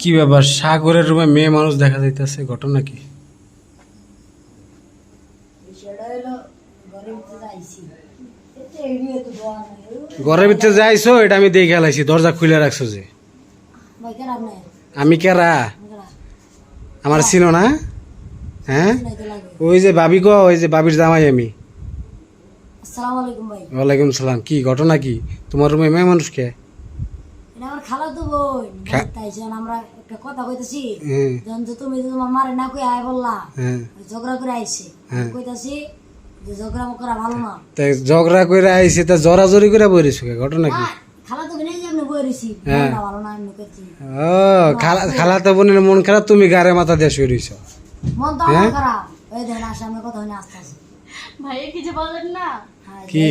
কি ব্যাপার? সাগরের রুমে মেয়ে মানুষ দেখা যাইতেছে ঘটনা কি? ঘরের ভিতরে যাইছো এটা আমি দেখে লাইছি দরজা খুলে রাখছো যে। আমি কেরা? আমার ছিল না? হ্যাঁ? ওই যে ভাবি গো ওই যে ভাবির জামাই আমি। ভাই। ওয়ালাইকুম সালাম। কি ঘটনা কি? তোমার রুমে মেয়ে মানুষকে এটা আমার খালা তো বোন তাই যখন আমরা একটা কথা কইতাছি। যখন তুমি তো তোমার মারে না কই আয় বললা হ্যাঁ ঝগড়া করে আইছে। কইতাছি যে ঝগড়া করা ভালো না। তাই ঝগড়া করে আইসে তা জরাজরি করে বইরেছো ঘটনা কি? খালা তো বই হ্যাঁ। ভালো না ও খালা খালা তো বোনের মন খারাপ তুমি গারে মাথা দিয়ে শুয়ে রইছো। মন হ্যাঁ? ভাইয়া কি যে বলেন না? হ্যাঁ, কি?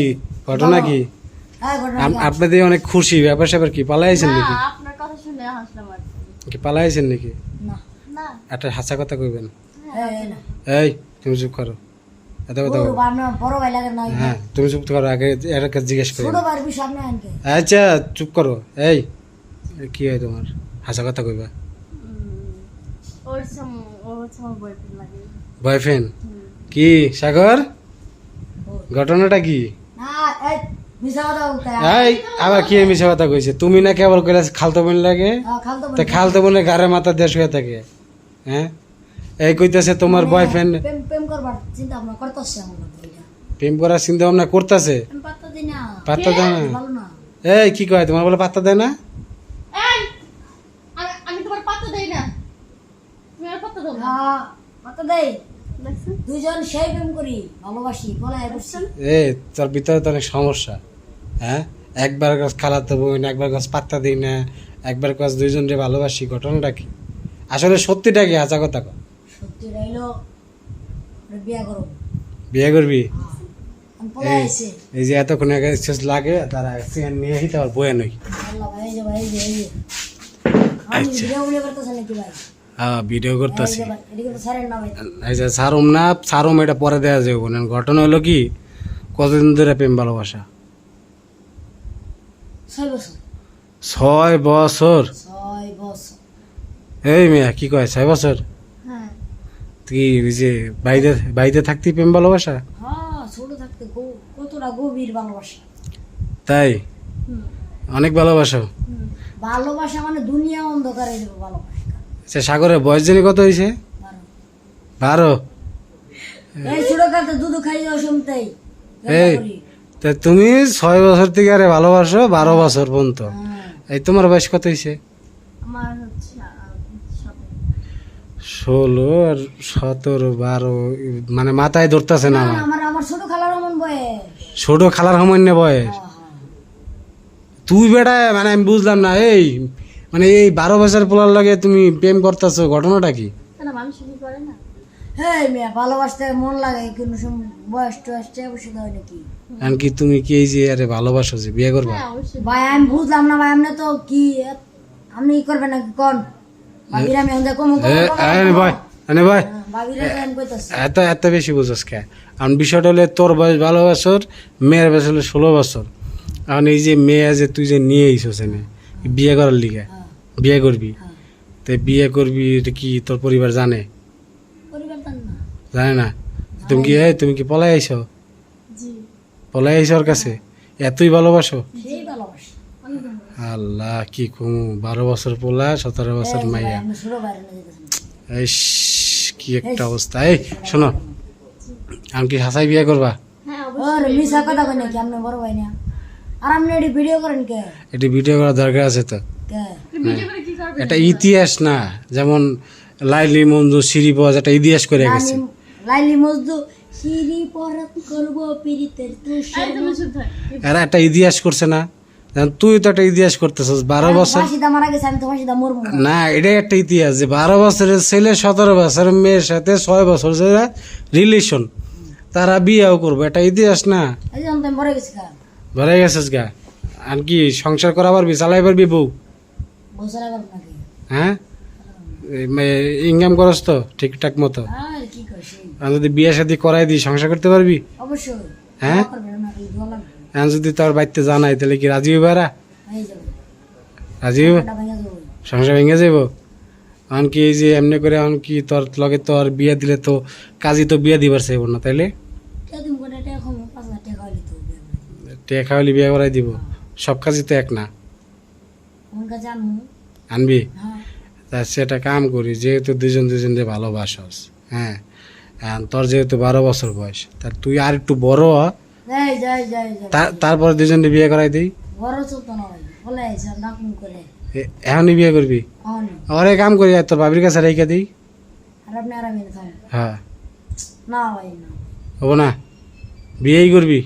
ঘটনা কি ঘটনা আপ- আপনাদের অনেক খুশি ব্যাপার স্যাপার কি? পালাইছেন নাকি? আপনার কথা শুনে হাসলাম কি। পালাইছেন নাকি? না। না। একটা হাসা কথা কইবেন। এই, এই না। এই তুমি চুপ করো। এত কথা বড় বলো। ভাই, আপনার বড় ভাই লাগে না হ্যাঁ তুমি চুপ করো আগে এর কাছে জিজ্ঞেস করি। আচ্ছা চুপ করো। এই কি হয় তোমার? হাসা কথা কইবা। বয়ফ্রেন্ড লাগে। কি সাগর? ঘটনাটা কি? না এই আবার কি মিশা কথা কইছে? তুমি না কেবল কইলা খালতো বোন লাগে খালতো তা খালতো বোনের গারে মাথা দিয়ে শুয়ে থাকে হ্যাঁ? এই কইতাছে তোমার বয়ফ্রেন্ড প্রেম করবার চিন্তা ভাবনা করতেছে আমার মধ্যে এটা। প্রেম করার চিন্তা ভাবনা করতেছে পাত্তা না। দেয় না? এই কি কয়? তোমার বলে পাত্তা দেয় না? এই, আমি- আমি তোমার পাত্তা দেই না। তুমি আর পাত্তা দাও না। পাত্তা দেই। দেখছেন? সেই প্রেম করি ভালোবাসি এ তোর ভিতরে তো অনেক সমস্যা। হ্যাঁ? একবার গাছ খালাতে বোন একবার গাছ পাত্তা দিই না একবার গাছ দুইজন রে ভালোবাসি ঘটনাটা কি? আসলে সত্যিটা কি? হাচা কথা কও। সত্যি রইল বিয়া করো বিয়ে করবি? আমি এই যে এতক্ষণ আগে শেষ লাগে তারা চেয়ার নিয়ে হিতে আবার বয়ে নই। আচ্ছা। হ্যাঁ ভিডিও করতেছি। যে সারুম না সারুম এটা পরে দেওয়া যাবে ঘটনা হলো কি? কতদিন ধরে প্রেম ভালোবাসা? ছয় বছর। ছয় বছর? ছয় বছর। এই মেয়া কি কয় ছয় বছর? হ্যাঁ। কি ওই যে বাইরে বাইরে থাকতে প্রেম ভালোবাসা? হ্যাঁ ছোট থাকতে কতটা গভীর ভালোবাসা। তাই? অনেক ভালোবাসো? ভালোবাসা মানে দুনিয়া অন্ধকারে ভালোবাসা। আচ্ছা সাগরের বয়স জানি কত হয়েছে? বারো। এই ছোট কালতে দুধ খাই এই তা তুমি ছয় বছর থেকে আরে ভালোবাসো বারো বছর পর্যন্ত। হ্যাঁ। এই তোমার বয়স কত হয়েছে। ষোলো আর সতেরো বারো মানে মাথায় ধরতেছে না আমার। ছোট খালার মন সামান্য বয়স। হ্যাঁ, তুই বেটা মানে আমি বুঝলাম না এই মানে এই বারো বছর পোলার লাগে তুমি প্রেম করতেছো ঘটনাটা কি কেন মানুষ কি করে না হ্যাঁ মেয়ে ভালোবাসতে মন লাগে কিন্তু বয়স টয়স চেয়ে বসে নাকি? এমনকি তুমি কি এই যে আরে ভালোবাসো যে বিয়ে করবা? হ্যাঁ ভাই আমি বুঝলাম না ভাই আপনি তো কি আপনি কি করবেন নাকি কোন? ভাবিরা আমি আমাদের কম আরে ভাই আরে কইতাছি। এত এত বেশি বুঝোস কে? কারণ বিষয়টা হলে তোর বয়স বারো বছর মেয়ের বয়স হলে ষোলো বছর। এখন এই যে মেয়ে যে তুই যে নিয়ে আইসস এনে বিয়ে করার লিগে হ্যাঁ। বিয়ে করবি। হ্যাঁ। তো বিয়ে করবি এটা কি তোর পরিবার জানে? জানে না। তুমি কি এই তুমি কি পলাই আইছো? পলাই আইছো ওর কাছে? এতই ভালোবাসো। আল্লাহ কি কমু। বারো বছর পোলা সতেরো বছর মাইয়া। কি একটা অবস্থা। এই শোনো আমি কি হাসাই বিয়ে করবা? হ্যাঁ মিশা কথা কই নাকি? আপনি বড় ভাই না। আর আপনি এটি ভিডিও করেন কে? এটি ভিডিও করার দরকার আছে তো। কে? ভিডিও করে কি করবে? এটা ইতিহাস না। যেমন লাইলি মঞ্জু সিরিপজ একটা ইতিহাস করে গেছে। লাইলি- মজদু সিঁড়ি পরাত করব এরা একটা ইতিহাস করছে না। তুই তো একটা ইতিহাস করতেছিস বারো বছর না। এটাই একটা ইতিহাস যে বারো বছরের ছেলে সতেরো বছরের মেয়ের সাথে ছয় বছর যারা রিলেশন তারা বিয়েও করব এটা ইতিহাস না। ধরে গেছিস গা। আর কি সংসার করা পারবি চালাই পারবি বউ? হ্যাঁ? ইনকাম করস তো ঠিকঠাক মতো। আর কি যদি বিয়ে শাদি করাই দিই সংসার করতে পারবি? হ্যাঁ? এখন যদি তোর বাড়িতে জানাই তাহলে কি রাজি হইবে রাজি হইবে? এটা ভেঙে যাবে। সংসার ভেঙে যাব এমনকি এই যে এমনি করে এমনকি তোর লগে তোর বিয়ে দিলে তো কাজী তো বিয়ে দিবার চাইব না তাইলে? কে তুমি করে টাকা খাব পাঁচ হাজার টাকা হইলে তো বিয়ে করাই দিব। সব কাজই তো এক না। আনবি? হ্যাঁ। তা সেটা কাম করি যেহেতু দুজন দুজনকে ভালোবাসস হ্যাঁ? তোর যেহেতু বারো বছর বয়স তা তুই আর একটু বড় হ, তারপর দুজনকে বিয়ে করাই দিই। এখনই বিয়ে করবি? অনে আরে কাম করি আর তোর বাবির কাছে রেখে দিই। হ্যাঁ। হব না? বিয়েই করবি?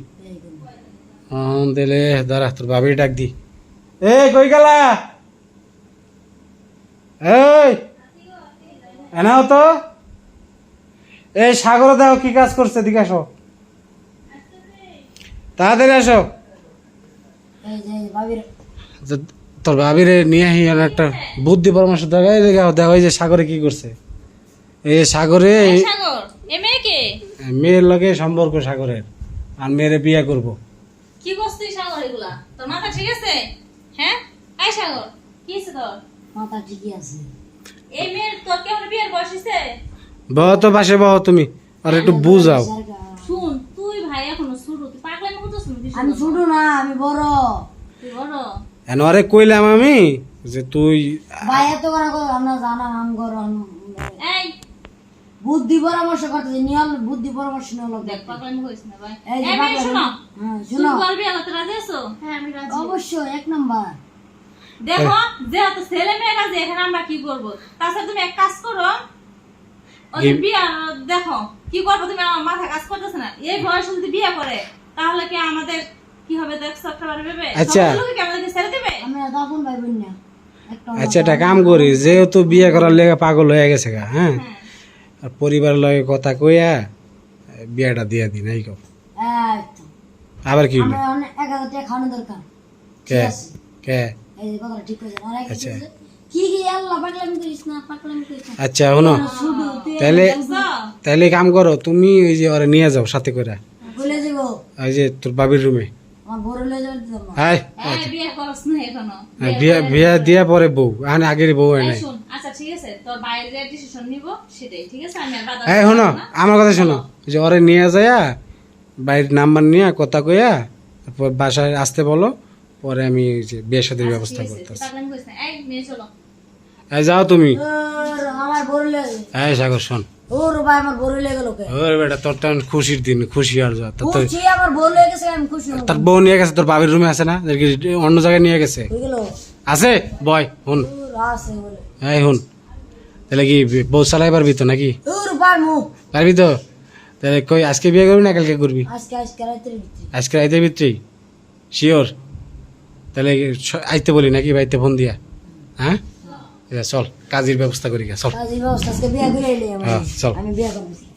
দিলে দাঁড়া তোর বাবির ডাক দি। এ কই গেলা? এই এনাও তো? এই সাগর দাও কি কাজ করছে দিকে আসো। তাড়াতাড়ি আসো। এই যে ভাবির তোর ভাবিরে নিয়ে আহি একটা বুদ্ধি পরামর্শ দেখা দেখো দেখো এই যে সাগরে কি করছে। এই যে সাগরে মেয়ের লগে সম্পর্ক সাগরের আর মেয়েরে বিয়ে করব। কি করছিস সাগর এগুলা? তোর মাথা ঠিক আছে? হ্যাঁ? আই সাগর কি তোর? মাথা ঠিকই আছে? এই মেয়ের তোর কেমন বিয়ের বয়স হয়েছে বহ তো পাশে বহ তুমি। আর একটু বুঝাও। শুন তুই ভাই এখনও শুরু তুই পাগলামি করতেছ আমি ছোট না আমি বড়। তুই বড়। এন আরে কইলাম আমি যে তুই ভাই এত করে কই আমরা জানাম আম গর এই। বুদ্ধি পরামর্শ করতেছি নিয়ম বুদ্ধি পরামর্শ নিয়ে লোক দেখ পাগলামি করিস না ভাই। এই শোনো। হ্যাঁ তুই শুনো করবি আলাদা রাজি আছো? হ্যাঁ আমি রাজি। অবশ্যই এক নাম্বার। দেখো যেহেতু ছেলে মেয়ে কাজে এখানে আমরা কি করব? তাছাড়া তুমি এক কাজ করো ওই যে বিয়া দেখো কি করব তুমি? আমার মাথা কাজ করতেছে না। এই বয়সে যদি বিয়ে করে তাহলে কি আমাদের কি হবে দেখছ একটা বার ভেবে? আচ্ছা। কি আমাদেরকে ছেড়ে দেবে? আমি তখন ভাই বোন না। আচ্ছা একটা কাম করি যেহেতু বিয়ে করার লেগে পাগল হয়ে গেছে গা হ্যাঁ? হ্যাঁ। আর পরিবারের লগে কথা কইয়া বিয়েটা দিয়ে দিন এই তো। আবার কি হইল? এক হাজার টাকা খাওয়ানো দরকার। কে? কে? আচ্ছা। কিছু কি কি আল্লাহ পাগলামি করিস না পাগলামি করিস না। আচ্ছা শোনো। তাহলে তাহলে কাম করো তুমি ওই যে ওরে নিয়ে যাও সাথে করে। ওই যে তোর বাবির রুমে। এই বিয়ে করছ না এখনও। হ্যাঁ, বিয়ে বিয়ে দিয়া পরে বউ। এখন আগের বউ হয় শোন আচ্ছা ঠিক আছে। তোর বাইরে যে ডিসিশন নিব সেটাই ঠিক আছে? আমি আর বাধা এই শোনো আমার কথা শোনো। যে ওরে নিয়ে যায়া বাড়ির নাম্বার নিয়ে কথা কইয়া তারপর বাসায় আসতে বলো। পরে আমি ওই যে বিয়ের সাথে ব্যবস্থা করতেছি। পাগলামি এই মেয়ে চলো। এই যাও তুমি। ওর আমার এই সাগর শোন। ওর ভাই আমার বড় লেগে লোকে ওর বেটা তোর খুশির দিন খুশি আর যা। তোর তো খুশি আমার বড় লেগে গেছে আমি খুশি হব। তার বউ নিয়ে গেছে তোর বাবির রুমে আছে না? দেখি অন্য জায়গায় নিয়ে গেছে? আছে? বয় হুন। ওর আছে এই হুন। তাহলে কি বউ চালাই পারবি তো নাকি? পারবি তো? তাহলে কই আজকে বিয়ে করবি না কালকে করবি? আজকে আজকে রাত্রে ভিতরে আজকে ভিতরেই শিওর তাহলে আইতে বলি নাকি বাড়িতে ফোন দিয়া? হ্যাঁ? চল কাজের ব্যবস্থা করি গা, চল হ্যাঁ, চল।